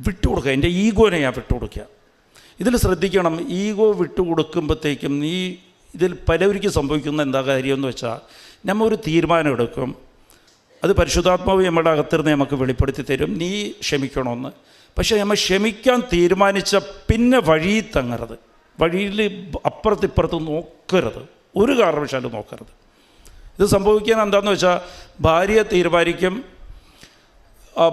വിട്ടുകൊടുക്കുക. എന്റെ ഈഗോനെ ഞാൻ വിട്ടുകൊടുക്കുക. ഇതിൽ ശ്രദ്ധിക്കണം. ഈഗോ വിട്ടുകൊടുക്കുമ്പോഴത്തേക്കും ഈ ഇതിൽ പലവർക്കും സംഭവിക്കുന്ന എന്താ കാര്യമെന്ന് വെച്ചാൽ നമ്മൾ ഒരു തീരുമാനം എടുക്കും. അത് പരിശുദ്ധാത്മാവ് നമ്മുടെ അകത്തിരുന്ന് നമുക്ക് വെളിപ്പെടുത്തി തരും. നീ ക്ഷമിക്കണമെന്ന്. പക്ഷേ നമ്മൾ ക്ഷമിക്കാൻ തീരുമാനിച്ച പിന്നെ വഴി തങ്ങരുത്. വഴിയിൽ അപ്പുറത്തിപ്പുറത്ത് നോക്കരുത്. ഒരു കാരണവശാലും നോക്കരുത്. ഇത് സംഭവിക്കാൻ എന്താണെന്ന് വെച്ചാൽ ഭാര്യ തീരുമാനിക്കും.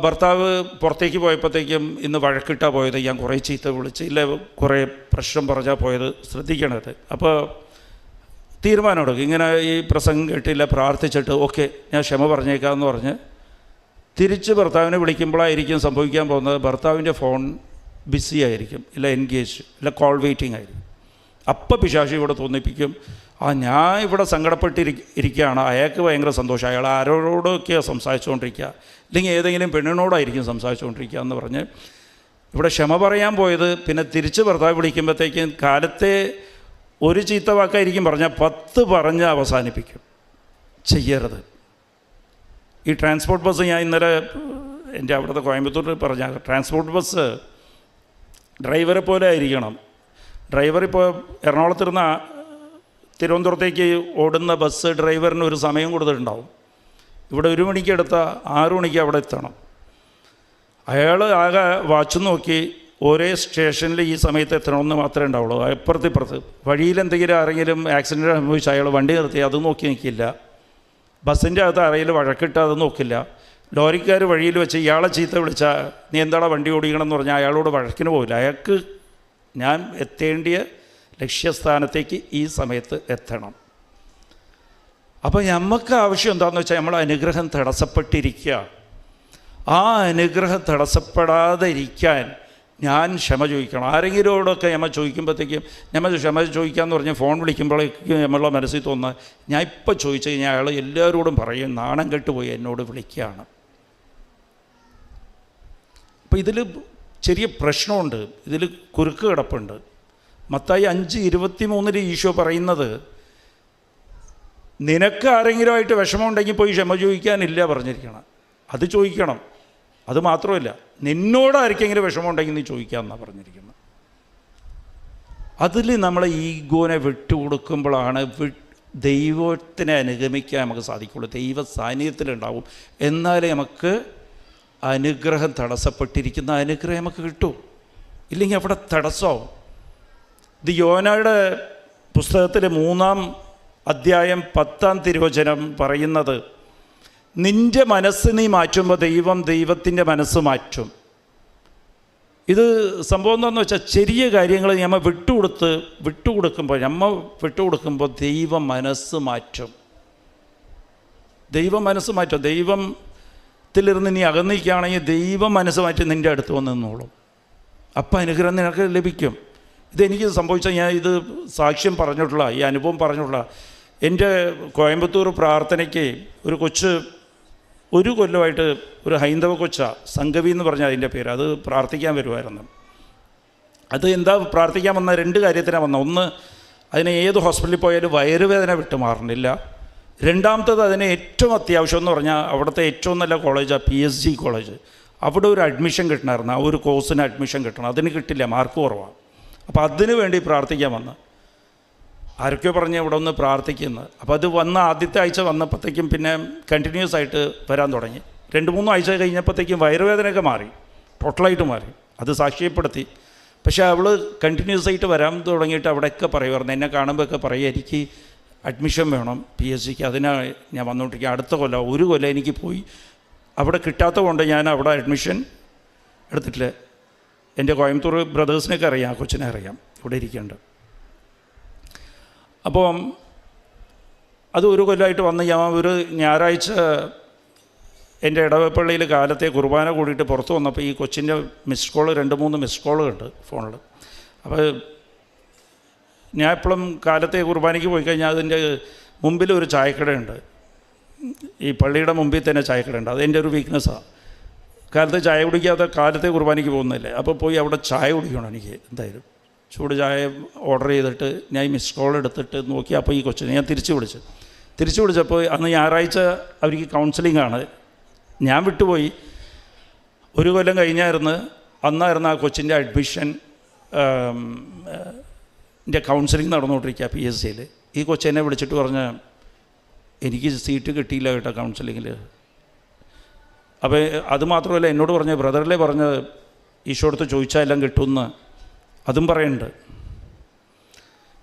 ഭർത്താവ് പുറത്തേക്ക് പോയപ്പോഴത്തേക്കും ഇന്ന് വഴക്കിട്ടാ പോയത്. ഞാൻ കുറേ ചീത്ത വിളിച്ച് ഇല്ല കുറേ പ്രശ്നം പറഞ്ഞാൽ പോയത്. ശ്രദ്ധിക്കണത് അപ്പോൾ തീരുമാനം എടുക്കും ഇങ്ങനെ ഈ പ്രസംഗം കേട്ടില്ല പ്രാർത്ഥിച്ചിട്ട് ഓക്കെ ഞാൻ ക്ഷമ പറഞ്ഞേക്കാമെന്ന് പറഞ്ഞ് തിരിച്ച് ഭർത്താവിനെ വിളിക്കുമ്പോഴായിരിക്കും സംഭവിക്കാൻ പോകുന്നത്. ഭർത്താവിന്റെ ഫോൺ ബിസി ആയിരിക്കും ഇല്ല എൻഗേജ് ഇല്ല കോൾ വെയിറ്റിംഗ് ആയിരിക്കും. അപ്പം പിശാശി ഇവിടെ തോന്നിപ്പിക്കും. ആ ഞാൻ ഇവിടെ സങ്കടപ്പെട്ടിരി ഇരിക്കുകയാണ് അയാൾക്ക് ഭയങ്കര സന്തോഷം. അയാൾ ആരോടൊക്കെയാണ് സംസാരിച്ചുകൊണ്ടിരിക്കുക? അല്ലെങ്കിൽ ഏതെങ്കിലും പെണ്ണിനോടായിരിക്കും സംസാരിച്ചുകൊണ്ടിരിക്കുക എന്ന് പറഞ്ഞ് ഇവിടെ ക്ഷമ പറയാൻ പോയത്. പിന്നെ തിരിച്ച് ഭർത്താവ് വിളിക്കുമ്പോഴത്തേക്കും കാലത്തെ ഒരു ചീത്ത വാക്കായിരിക്കും പറഞ്ഞാൽ പത്ത് പറഞ്ഞ് അവസാനിപ്പിക്കും. ചെയ്യരുത്. ഈ ട്രാൻസ്പോർട്ട് ബസ് ഞാൻ ഇന്നലെ എന്റെ അവിടുത്തെ കോയമ്പത്തൂരിൽ പറഞ്ഞ ട്രാൻസ്പോർട്ട് ബസ് ഡ്രൈവറെ പോലെ ആയിരിക്കണം. ഡ്രൈവർ ഇപ്പോൾ എറണാകുളത്തിരുന്ന തിരുവനന്തപുരത്തേക്ക് ഓടുന്ന ബസ് ഡ്രൈവറിന് ഒരു സമയം കൊടുത്തിട്ടുണ്ടാവും. ഇവിടെ ഒരു മണിക്ക് എടുത്ത ആറു മണിക്ക് അവിടെ എത്തണം. അയാൾ ആകെ വാച്ച് നോക്കി ഒരേ സ്റ്റേഷനിൽ ഈ സമയത്ത് എത്തണമെന്ന് മാത്രമേ ഉണ്ടാവുള്ളൂ. അപ്പുറത്ത് ഇപ്പുറത്ത്. വഴിയിൽ എന്തെങ്കിലും ആരെങ്കിലും ആക്സിഡന്റ് സംഭവിച്ച അയാൾ വണ്ടി നിർത്തി അത് നോക്കി നിൽക്കില്ല. ബസ്സിന്റെ അകത്ത് അറയിൽ വഴക്കിട്ട് അത് നോക്കില്ല. ലോറിക്കാർ വഴിയിൽ വെച്ച് ഇയാളെ ചീത്ത വിളിച്ചാൽ നീ എന്താണോ വണ്ടി ഓടിക്കണം എന്ന് പറഞ്ഞാൽ അയാളോട് വഴക്കിന് പോകില്ല അയാൾക്ക് ഞാൻ എത്തേണ്ടിയ ലക്ഷ്യസ്ഥാനത്തേക്ക് ഈ സമയത്ത് എത്തണം. അപ്പോൾ നമുക്ക് ആവശ്യം എന്താണെന്ന് വെച്ചാൽ നമ്മൾ അനുഗ്രഹം തടസ്സപ്പെട്ടിരിക്കുക ആ അനുഗ്രഹം തടസ്സപ്പെടാതെ ഇരിക്കാൻ ഞാൻ ക്ഷമ ചോദിക്കണം. ആരെങ്കിലോടൊക്കെ ഞമ്മ ചോദിക്കുമ്പോഴത്തേക്കും നമ്മൾ ക്ഷമ ചോദിക്കാമെന്ന് പറഞ്ഞ് ഫോൺ വിളിക്കുമ്പോഴേക്കും നമ്മളുടെ മനസ്സിൽ തോന്നുന്നത് ഞാൻ ഇപ്പോൾ ചോദിച്ചു കഴിഞ്ഞാൽ അയാൾ എല്ലാവരോടും പറയും നാണം കെട്ടുപോയി എന്നോട് വിളിക്കുകയാണ് അപ്പോൾ ഇതിൽ ചെറിയ പ്രശ്നമുണ്ട്. ഇതിൽ കുരുക്ക് കിടപ്പുണ്ട്. മത്തായി അഞ്ച് ഇരുപത്തി മൂന്നിൽ ഈശോ പറയുന്നത് നിനക്ക് ആരെങ്കിലുമായിട്ട് വിഷമമുണ്ടെങ്കിൽ പോയി ക്ഷമ ചോദിക്കാനില്ല പറഞ്ഞിരിക്കണം. അത് ചോദിക്കണം. അത് മാത്രമല്ല നിന്നോട് ആർക്കെങ്കിലും വിഷമമുണ്ടെങ്കിൽ നീ ചോദിക്കാമെന്നാണ് പറഞ്ഞിരിക്കുന്നത്. അതിൽ നമ്മളെ ഈഗോനെ വിട്ടുകൊടുക്കുമ്പോഴാണ് വി ദൈവത്തിനെ അനുഗമിക്കാൻ നമുക്ക് സാധിക്കുള്ളൂ. ദൈവ സാന്നിധ്യത്തിലുണ്ടാവും. എന്നാലേ നമുക്ക് അനുഗ്രഹം തടസ്സപ്പെട്ടിരിക്കുന്ന അനുഗ്രഹം നമുക്ക് കിട്ടൂ. ഇല്ലെങ്കിൽ അവിടെ തടസ്സമാവും. ഇത് യോനയുടെ പുസ്തകത്തിലെ മൂന്നാം അധ്യായം പത്താം തിരുവചനം പറയുന്നത് നിന്റെ മനസ്സ് നീ മാറ്റുമ്പോൾ ദൈവം ദൈവത്തിന്റെ മനസ്സ് മാറ്റും. ഇത് സംഭവം എന്താണെന്ന് വെച്ചാൽ ചെറിയ കാര്യങ്ങൾ നമ്മൾ വിട്ടുകൊടുത്ത് വിട്ടുകൊടുക്കുമ്പോൾ നമ്മൾ വിട്ടുകൊടുക്കുമ്പോൾ ദൈവം മനസ്സ് മാറ്റും. ദൈവം മനസ്സ് മാറ്റും. ദൈവത്തിലിരുന്ന് നീ അകന്നിരിക്കുകയാണെങ്കിൽ ദൈവം മനസ്സ് മാറ്റി നിന്റെ അടുത്ത് വന്ന് നിന്നോളും. അപ്പം അനുഗ്രഹം നിനക്ക് ലഭിക്കും. ഇതെനിക്ക് സംഭവിച്ച ഞാൻ ഇത് സാക്ഷ്യം പറഞ്ഞിട്ടുള്ള ഈ അനുഭവം പറഞ്ഞിട്ടുള്ള എന്റെ കോയമ്പത്തൂർ പ്രാർത്ഥനയ്ക്ക് ഒരു കൊച്ച് ഒരു കൊല്ലമായിട്ട് ഒരു ഹൈന്ദവ കൊച്ച സംഗവി എന്ന് പറഞ്ഞാൽ അതിന്റെ പേര് അത് പ്രാർത്ഥിക്കാൻ വരുമായിരുന്നു അത് എന്താ പ്രാർത്ഥിക്കാൻ വന്ന രണ്ട് കാര്യത്തിനാണ് വന്ന. ഒന്ന് അതിനെ ഏത് ഹോസ്പിറ്റലിൽ പോയാലും വയറുവേദന വിട്ട് മാറണില്ല. രണ്ടാമത്തത് അതിന് ഏറ്റവും അത്യാവശ്യം എന്ന് പറഞ്ഞാൽ അവിടുത്തെ ഏറ്റവും നല്ല കോളേജാണ് പി എസ് ജി കോളേജ്. അവിടെ ഒരു അഡ്മിഷൻ കിട്ടണമായിരുന്നു. ആ ഒരു കോഴ്സിന് അഡ്മിഷൻ കിട്ടണം. അതിന് കിട്ടില്ല മാർക്ക് കുറവാണ്. അപ്പോൾ അതിന് വേണ്ടി പ്രാർത്ഥിക്കാൻ വന്ന്. ആരൊക്കെയോ പറഞ്ഞ് ഇവിടെ ഒന്ന് പ്രാർത്ഥിക്കുന്നത് അപ്പോൾ അത് വന്ന ആദ്യത്തെ ആഴ്ച വന്നപ്പോഴത്തേക്കും പിന്നെ കണ്ടിന്യൂസ് ആയിട്ട് വരാൻ തുടങ്ങി. രണ്ട് മൂന്ന് ആഴ്ച കഴിഞ്ഞപ്പോഴത്തേക്കും വയറുവേദനയൊക്കെ മാറി. ടോട്ടലായിട്ട് മാറി. അത് സാക്ഷ്യപ്പെടുത്തി. പക്ഷേ അവൾ കണ്ടിന്യൂസ് ആയിട്ട് വരാൻ തുടങ്ങിയിട്ട് അവിടെയൊക്കെ പറയുമായിരുന്നു എന്നെ കാണുമ്പോഴൊക്കെ പറയുക എനിക്ക് അഡ്മിഷൻ വേണം പി എസ് സിക്ക് അതിനാണ് ഞാൻ വന്നുകൊണ്ടിരിക്കുക അടുത്ത കൊല്ലം ഒരു കൊല്ലം എനിക്ക് പോയി. അവിടെ കിട്ടാത്ത കൊണ്ട് ഞാൻ അവിടെ അഡ്മിഷൻ എടുത്തിട്ടില്ല. എന്റെ കോയമ്പത്തൂർ ബ്രദേഴ്സിനൊക്കെ അറിയാം കൊച്ചിനെ അറിയാം. ഇവിടെ ഇരിക്കേണ്ട അപ്പം അത് ഒരു കൊല്ലമായിട്ട് വന്ന് ഞാൻ ഒരു ഞായറാഴ്ച എന്റെ ഇടവപ്പള്ളിയിൽ കാലത്തെ കുർബാന കൂടിയിട്ട് പുറത്ത് വന്നപ്പോൾ ഈ കൊച്ചിന്റെ മിസ് കോൾ രണ്ട് മൂന്ന് മിസ് ഉണ്ട് ഫോണിൽ. അപ്പോൾ ഞാൻ എപ്പോഴും കാലത്തെ കുർബാനയ്ക്ക് പോയി കഴിഞ്ഞാൽ അതിന്റെ മുമ്പിൽ ഒരു ചായക്കടയുണ്ട് ഈ പള്ളിയുടെ മുമ്പിൽ തന്നെ ചായക്കടയുണ്ട് അതെന്റെ ഒരു വീക്ക്നെസ്സാണ് കാലത്ത് ചായ കുടിക്കാതെ കാലത്തെ കുർബാനയ്ക്ക് പോകുന്നില്ലേ. അപ്പോൾ പോയി അവിടെ ചായ കുടിക്കണം എനിക്ക് എന്തായാലും. ചൂട് ചായ ഓർഡർ ചെയ്തിട്ട് ഞാൻ മിസ് കോൾ എടുത്തിട്ട് നോക്കിയപ്പോൾ ഈ കൊച്ചിനെ ഞാൻ തിരിച്ചു വിളിച്ചു. തിരിച്ചു വിളിച്ചപ്പോൾ അന്ന് ഞായറാഴ്ച അവർക്ക് കൗൺസിലിംഗ് ആണ്. ഞാൻ വിട്ടുപോയി. ഒരു കൊല്ലം കഴിഞ്ഞായിരുന്നു. അന്നായിരുന്നു ആ കൊച്ചിന്റെ അഡ്മിഷൻ എന്റെ കൗൺസിലിംഗ് നടന്നുകൊണ്ടിരിക്കുക പി എസ് സിയിൽ ഈ കൊച്ചിനെ വിളിച്ചിട്ട് പറഞ്ഞ എനിക്ക് സീറ്റ് കിട്ടിയില്ല കേട്ടോ കൗൺസിലിങ്ങിൽ അപ്പോൾ അതുമാത്രമല്ല എന്നോട് പറഞ്ഞ ബ്രദറിലെ പറഞ്ഞത്? ഈശോടുത്ത് ചോദിച്ചാൽ എല്ലാം കിട്ടുമെന്ന് അതും പറയുന്നുണ്ട്.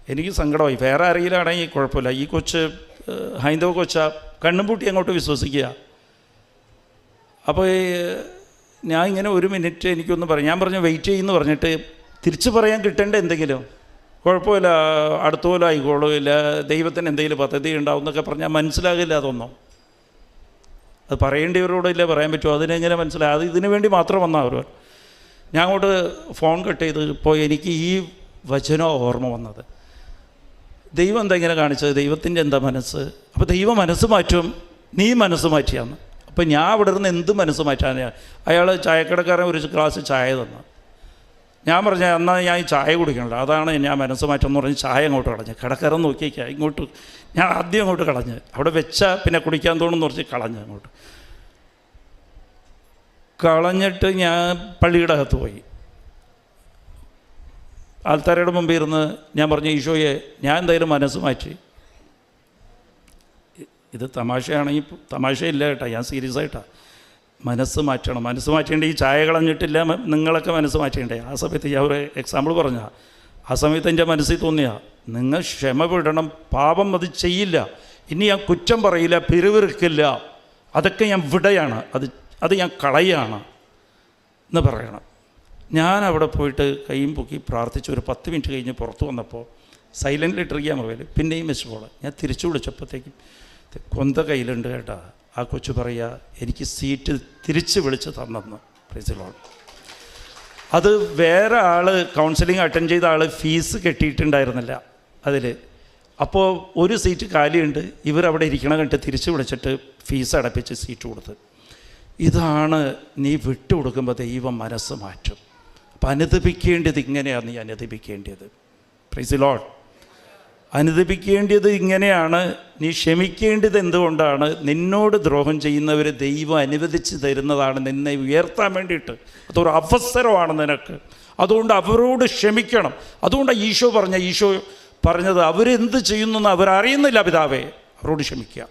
എനിക്ക് സങ്കടമായി. വേറെ ആരെങ്കിലാണെങ്കിൽ കുഴപ്പമില്ല. ഈ കൊച്ച് ഹൈന്ദവ കൊച്ച കണ്ണും പൂട്ടി അങ്ങോട്ട് വിശ്വസിക്കുക. അപ്പോൾ ഞാൻ ഇങ്ങനെ ഒരു മിനിറ്റ് എനിക്കൊന്ന് പറയാം. ഞാൻ പറഞ്ഞു വെയിറ്റ് ചെയ്യുമെന്ന് പറഞ്ഞിട്ട് തിരിച്ചു പറയാൻ കിട്ടേണ്ട എന്തെങ്കിലും? കുഴപ്പമില്ല. അടുത്ത പോലെ ആയിക്കോളൂ. ഇല്ല ദൈവത്തിന് എന്തെങ്കിലും പദ്ധതി ഉണ്ടാവും എന്നൊക്കെ പറഞ്ഞാൽ മനസ്സിലാകില്ല അതൊന്നും. അത് പറയേണ്ടിയവരോടില്ല പറയാൻ പറ്റുമോ അതിനെങ്ങനെ മനസ്സിലായി അത് ഇതിനു വേണ്ടി മാത്രം വന്നാൽ അവർ. ഞാൻ അങ്ങോട്ട് ഫോൺ കട്ട് ചെയ്ത് ഇപ്പോൾ എനിക്ക് ഈ വചനോ ഓർമ്മ വന്നത്. ദൈവം എന്താ ഇങ്ങനെ കാണിച്ചത്? ദൈവത്തിന്റെ എന്താ മനസ്സ്? അപ്പോൾ ദൈവ മനസ്സ് മാറ്റും നീ മനസ്സ് മാറ്റിയാന്ന്. അപ്പോൾ ഞാൻ അവിടെ നിന്ന് എന്ത് മനസ്സ് മാറ്റാനാ? അയാൾ ചായക്കടക്കാരൻ ഒരു ഗ്ലാസ് ചായ തന്നു. ഞാൻ പറഞ്ഞ എന്നാൽ ഞാൻ ഈ ചായ കുടിക്കണല്ലോ. അതാണ് ഞാൻ മനസ്സ് മാറ്റം എന്ന് പറഞ്ഞ് ചായ അങ്ങോട്ട് കളഞ്ഞ്. കടക്കാരൻ നോക്കിയേക്കാം. ഇങ്ങോട്ട് ഞാൻ ആദ്യം അങ്ങോട്ട് കളഞ്ഞ്. അവിടെ വെച്ചാൽ പിന്നെ കുടിക്കാൻ തോന്നുന്നു പറഞ്ഞ് കളഞ്ഞ് അങ്ങോട്ട്. കളഞ്ഞിട്ട് ഞാൻ പള്ളിയുടെ അകത്ത് പോയി. ആൾത്താരയുടെ മുമ്പിൽ ഇരുന്ന് ഞാൻ പറഞ്ഞു ഈശോയെ ഞാൻ എന്തായാലും മനസ്സ് മാറ്റി. ഇത് തമാശയാണെങ്കിൽ തമാശയില്ല കേട്ടോ ഞാൻ സീരിയസ് ആയിട്ടാ. മനസ്സ് മാറ്റണം. മനസ്സ് മാറ്റേണ്ട ഈ ചായ കളഞ്ഞിട്ടില്ല നിങ്ങളൊക്കെ മനസ്സ് മാറ്റേണ്ടേ? ആ സമയത്ത് ഞാൻ ഒരു എക്സാമ്പിൾ പറഞ്ഞ ആ സമയത്ത് എന്റെ മനസ്സിൽ തോന്നിയ നിങ്ങൾ ക്ഷമ വിടണം പാപം അത് ചെയ്യില്ല. ഇനി ഞാൻ കുറ്റം പറയില്ല പിരിവിറുക്കില്ല അതൊക്കെ ഞാൻ വിടയാണ്. അത് അത് ഞാൻ കളയാണ് എന്ന് പറയണം. ഞാൻ അവിടെ പോയിട്ട് കൈയും പൊക്കി പ്രാർത്ഥിച്ച് ഒരു പത്ത് മിനിറ്റ് കഴിഞ്ഞ് പുറത്ത് വന്നപ്പോൾ സൈലന്റിൽ ഇട്ടിരിക്കുക മൊബൈൽ പിന്നെയും മിസ് കോൾ ഞാൻ തിരിച്ചു വിളിച്ചപ്പോഴത്തേക്കും കൊന്ത കയ്യിലുണ്ട് കേട്ടാ. ആ കൊച്ചു പറയുക എനിക്ക് സീറ്റ് തിരിച്ച് വിളിച്ച് തന്നെന്ന്. പ്രിൻസിപ്പോൾ അത് വേറെ ആൾ കൗൺസിലിംഗ് അറ്റൻഡ് ചെയ്ത ആൾ ഫീസ് കെട്ടിയിട്ടുണ്ടായിരുന്നില്ല അതിൽ അപ്പോൾ ഒരു സീറ്റ് കാലിയുണ്ട്. ഇവരവിടെ ഇരിക്കണ കണ്ടിട്ട് തിരിച്ച് വിളിച്ചിട്ട് ഫീസ് അടപ്പിച്ച് സീറ്റ് കൊടുത്ത്. ഇതാണ് നീ വിട്ടുകൊടുക്കുമ്പോൾ ദൈവം മനസ്സ് മാറ്റും. അപ്പം അനുദപിക്കേണ്ടത് ഇങ്ങനെയാണ് നീ അനുദപിക്കേണ്ടത്. പ്രൈസ് ലോഡ് അനുദപിക്കേണ്ടത് ഇങ്ങനെയാണ് നീ ക്ഷമിക്കേണ്ടത് എന്തുകൊണ്ടാണ് നിന്നോട് ദ്രോഹം ചെയ്യുന്നവർ ദൈവം അനുവദിച്ച് തരുന്നതാണ് നിന്നെ ഉയർത്താൻ വേണ്ടിയിട്ട്. അതൊരു അവസരമാണ് നിനക്ക്. അതുകൊണ്ട് അവരോട് ക്ഷമിക്കണം. അതുകൊണ്ട് ഈശോ പറഞ്ഞ ഈശോ പറഞ്ഞത് അവരെന്ത് ചെയ്യുന്നു അവരറിയുന്നില്ല പിതാവേ. അവരോട് ക്ഷമിക്കുക.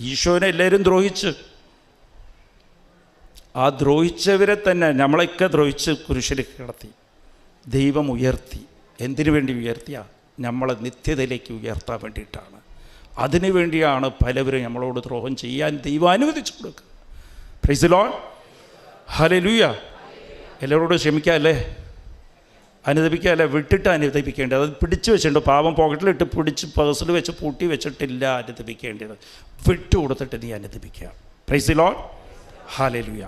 ഈശോനെ എല്ലാവരും ദ്രോഹിച്ച്. ആ ദ്രോഹിച്ചവരെ തന്നെ നമ്മളെയൊക്കെ ദ്രോഹിച്ച് കുരിശിൽ കിടത്തി. ദൈവം ഉയർത്തി. എന്തിനു വേണ്ടി ഉയർത്തിയ? നമ്മളെ നിത്യതയിലേക്ക് ഉയർത്താൻ വേണ്ടിയിട്ടാണ്. അതിനു വേണ്ടിയാണ് പലവരും നമ്മളോട് ദ്രോഹം ചെയ്യാൻ ദൈവം അനുവദിച്ചു കൊടുക്കുക. പ്രൈസ് ഹലലൂയ ഹലേ ലൂയ എല്ലാവരോടും ക്ഷമിക്കാമല്ലേ അനുദപിക്കാമല്ലേ വിട്ടിട്ട് അനുദപിക്കേണ്ടത്. അത് പിടിച്ചു വെച്ചിട്ടുണ്ട്. പാവം പോക്കറ്റിലിട്ട് പിടിച്ച് പേഴ്സിൽ വെച്ച് പൂട്ടി വെച്ചിട്ടില്ല അനുദപിക്കേണ്ടത്. വിട്ടു കൊടുത്തിട്ട് നീ അനുദപിക്കുക. പ്രൈസിലോൺ ലോൺ ഹാലേ ലൂയ